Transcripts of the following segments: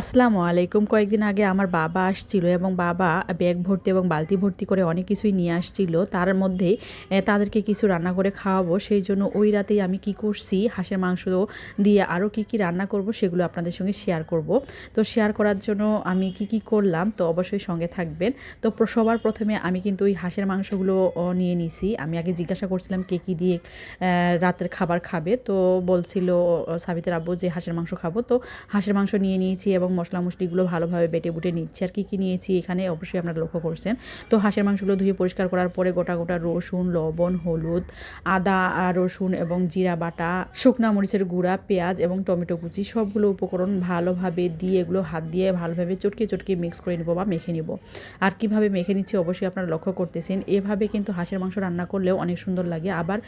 আসসালামু আলাইকুম। কয়েকদিন আগে আমার বাবা আসছিল এবং বাবা ব্যাগ ভর্তি এবং বালতি ভর্তি করে অনেক কিছুই নিয়ে আসছিল। তার মধ্যে তাদেরকে কিছু রান্না করে খাওয়াবো। সেই জন্য ওই রাতেই আমি কি করছি, হাঁসের মাংস দিয়ে আরও কি কি রান্না করব সেগুলো আপনাদের সঙ্গে শেয়ার করব। তো শেয়ার করার জন্য আমি কি কি করলাম, তো অবশ্যই সঙ্গে থাকবেন। তো সবার প্রথমে আমি কিন্তু ওই হাঁসের মাংসগুলো নিয়ে নিছি। আমি আগে জিজ্ঞাসা করছিলাম কে কী দিয়ে রাতের খাবার খাবে। তো বলছিল সাবিতের আব্বু যে হাঁসের মাংস খাব। তো হাঁসের মাংস নিয়ে নিয়েছি এবং মশলা মশলিগুলো ভালোভাবে বেটে বুটে নিচ্ছি। আর কী কী নিয়েছি এখানে অবশ্যই আপনারা লক্ষ্য করছেন। তো হাঁসের মাংসগুলো ধুয়ে পরিষ্কার করার পরে গোটা গোটা রসুন, লবণ, হলুদ, আদা রসুন এবং জিরা বাটা, শুকনা মরিচের গুঁড়া, পেঁয়াজ এবং টমেটো কুচি সবগুলো উপকরণ ভালোভাবে দিয়ে এগুলো হাত দিয়ে ভালোভাবে চটকে চটকে মিক্স করে নেব বা মেখে নেব। আর কীভাবে মেখে নিচ্ছি অবশ্যই আপনারা লক্ষ্য করতেছেন। এভাবে কিন্তু হাঁসের মাংস রান্না করলেও অনেক সুন্দর লাগে। আবার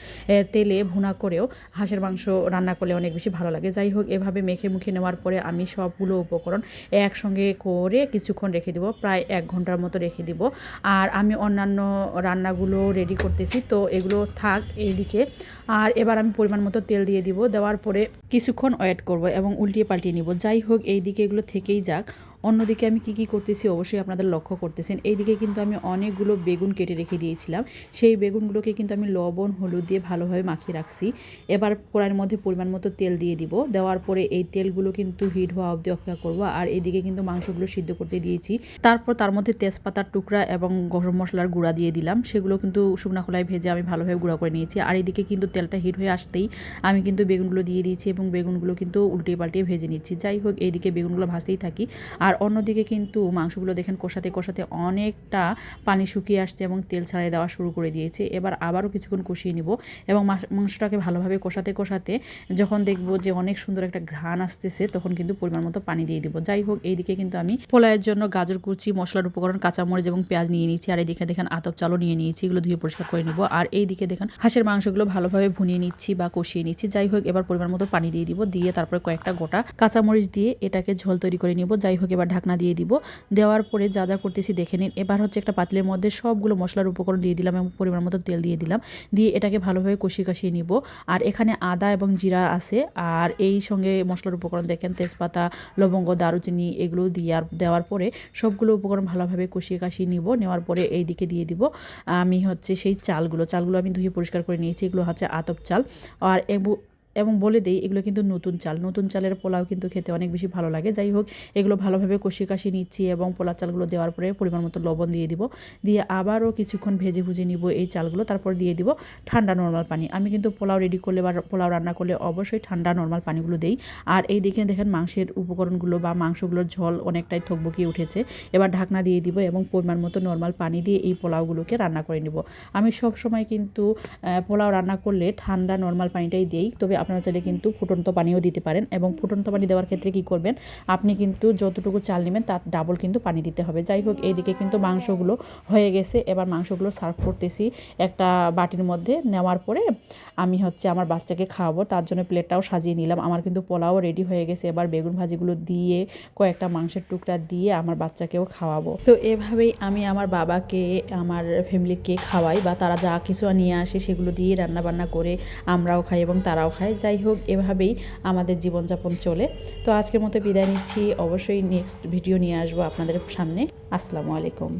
তেলে ভুনা করেও হাঁসের মাংস রান্না করলে অনেক বেশি ভালো লাগে। যাই হোক, এভাবে মেখে মুখে নেওয়ার পরে আমি সবগুলো উপকরণ একসঙ্গে করে কিছুক্ষণ রেখে দিব, প্রায় এক ঘণ্টার মতো রেখে দিব। আর আমি অন্যান্য রান্নাগুলো রেডি করতেছি, তো এগুলো থাক এইদিকে। আর এবার আমি পরিমাণ মতো তেল দিয়ে দিব, দেওয়ার পরে কিছুক্ষণ ওয়েট করব এবং উল্টিয়ে পাল্টিয়ে নিব। যাই হোক এই দিকে এগুলো থেকেই যাক। অন্যদিকে আমি কি কি করতেছি অবশ্যই আপনাদের লক্ষ্য করতেছেন। এইদিকে কিন্তু আমি অনেকগুলো বেগুন কেটে রেখে দিয়েছিলাম। সেই বেগুনগুলোকে কিন্তু আমি লবণ, হলুদ দিয়ে ভালোভাবে মাখিয়ে রাখছি। এবার কড়াইয়ের মধ্যে পরিমাণ মতো তেল দিয়ে দিব। দেওয়ার পরে এই তেলগুলো কিন্তু হিট হওয়া অবধি অপেক্ষা করব। আর এইদিকে কিন্তু মাংসগুলো সিদ্ধ করতে দিয়েছি। তারপর তার মধ্যে তেজপাতার টুকরা এবং গরম মশলার গুঁড়া দিয়ে দিলাম। সেগুলো কিন্তু শুকনা খোলায় ভেজে আমি ভালোভাবে গুঁড়া করে নিয়েছি। আর এদিকে কিন্তু তেলটা হিট হয়ে আসতেই আমি কিন্তু বেগুনগুলো দিয়ে দিয়েছি এবং বেগুনগুলো কিন্তু উল্টিয়ে পাল্টিয়ে ভেজে নিচ্ছি। যাই হোক, এইদিকে বেগুনগুলো ভাজতেই থাকি। আর অন্যদিকে কিন্তু মাংসগুলো দেখেন কষাতে কষাতে অনেকটা পানি শুকিয়ে আসছে এবং তেল ছাড়াই দেওয়া শুরু করে দিয়েছে। এবার আবারও কিছুক্ষণ কষিয়ে নিব এবং মাংসটাকে ভালোভাবে কষাতে কষাতে যখন দেখব যে অনেক সুন্দর একটা ঘ্রাণ আসতেছে, তখন কিন্তু পরিমাণ মতো পানি দিয়ে দিব। যাই হোক, এইদিকে কিন্তু আমি পোলায়ের জন্য গাজর কুচি, মশলার উপকরণ, কাঁচামরিচ এবং পেঁয়াজ নিয়ে নিয়েছি। আর এইদিকে দেখেন আতপ চালও নিয়ে নিয়েছি, এগুলো ধুয়ে পরিষ্কার করে নিব। আর এইদিকে দেখেন হাঁসের মাংসগুলো ভালোভাবে ভুনিয়ে নিচ্ছি বা কষিয়ে নিচ্ছি। যাই হোক, এবার পরিমাণ মতো পানি দিয়ে দিব। দিয়ে তারপরে কয়েকটা গোটা কাঁচামরিচ দিয়ে এটাকে ঝোল তৈরি করে নিব। যাই হোক এবার ঢাকনা দিয়ে দিব। দেওয়ার পরে যা যা করতেছি দেখে নিন। এবার হচ্ছে একটা পাতিলের মধ্যে সবগুলো মশলার উপকরণ দিয়ে দিলাম এবং পরিমাণ মতো তেল দিয়ে দিলাম। দিয়ে এটাকে ভালোভাবে কষিয়ে কষিয়ে নিব। আর এখানে আদা এবং জিরা আছে। আর এই সঙ্গে মশলার উপকরণ দেখেন, তেজপাতা, লবঙ্গ, দারুচিনি এগুলো দেওয়ার দেওয়ার পরে সবগুলো উপকরণ ভালোভাবে কষিয়ে কাশিয়ে নিব। নেওয়ার পরে এই দিকে দিয়ে দিব। আমি হচ্ছে সেই চালগুলো চালগুলো আমি ধুয়ে পরিষ্কার করে নিয়েছি। এগুলো হচ্ছে আতপ চাল। আর এবং বলে দেই, এগুলো কিন্তু নতুন চাল। নতুন চালের পোলাও কিন্তু খেতে অনেক বেশি ভালো লাগে। যাই হোক, এগুলো ভালোভাবে কষিয়ে কাশিয়ে নিচ্ছি এবং পোলা চালগুলো দেওয়ার পরে পরিমাণ মতো লবণ দিয়ে দিব। দিয়ে আবারও কিছুক্ষণ ভেজে ভুজে নিব এই চালগুলো। তারপর দিয়ে দিব ঠান্ডা নর্মাল পানি। আমি কিন্তু পোলাও রেডি করলে বা পোলাও রান্না করলে অবশ্যই ঠান্ডা নর্মাল পানিগুলো দেই। আর এই দিকে দেখেন মাংসের উপকরণগুলো বা মাংসগুলোর ঝোল অনেকটাই থকবকিয়ে উঠেছে। এবার ঢাকনা দিয়ে দিব এবং পরিমাণ মতো নর্মাল পানি দিয়ে এই পোলাওগুলোকে রান্না করে নিব। আমি সব সময় কিন্তু পোলাও রান্না করলে ঠান্ডা নর্মাল পানিটাই দিই। তবে আপনারা চাইলে কিন্তু ফুটন্ত পানিও দিতে পারেন এবং ফুটন্ত পানি দেওয়ার ক্ষেত্রে কি করবেন, আপনি কিন্তু যতটুকু চাল নেবেন তার ডাবল কিন্তু পানি দিতে হবে। যাই হোক, এইদিকে কিন্তু মাংসগুলো হয়ে গেছে। এবার মাংসগুলো সার্ভ করতেছি একটা বাটির মধ্যে। নেওয়ার পরে আমি হচ্ছে আমার বাচ্চাকে খাওয়াবো। তার জন্য প্লেটটাও সাজিয়ে নিলাম। আমার কিন্তু পোলাও রেডি হয়ে গেছে। এবার বেগুন ভাজিগুলো দিয়ে কয়েকটা মাংসের টুকরা দিয়ে আমার বাচ্চাকেও খাওয়াবো। তো এভাবেই আমি আমার বাবাকে, আমার ফ্যামিলিকে খাওয়াই বা তারা যা কিছু নিয়ে আসে সেগুলো দিয়ে রান্না বান্না করে আমরাও খাই এবং তারাও খায় যাই হোক, এভাবেই আমাদের জীবনযাপন চলে। তো আজকের মতো বিদায় নিচ্ছি। অবশ্যই নেক্সট ভিডিও নিয়ে আসব আপনাদের সামনে। আসসালামু আলাইকুম।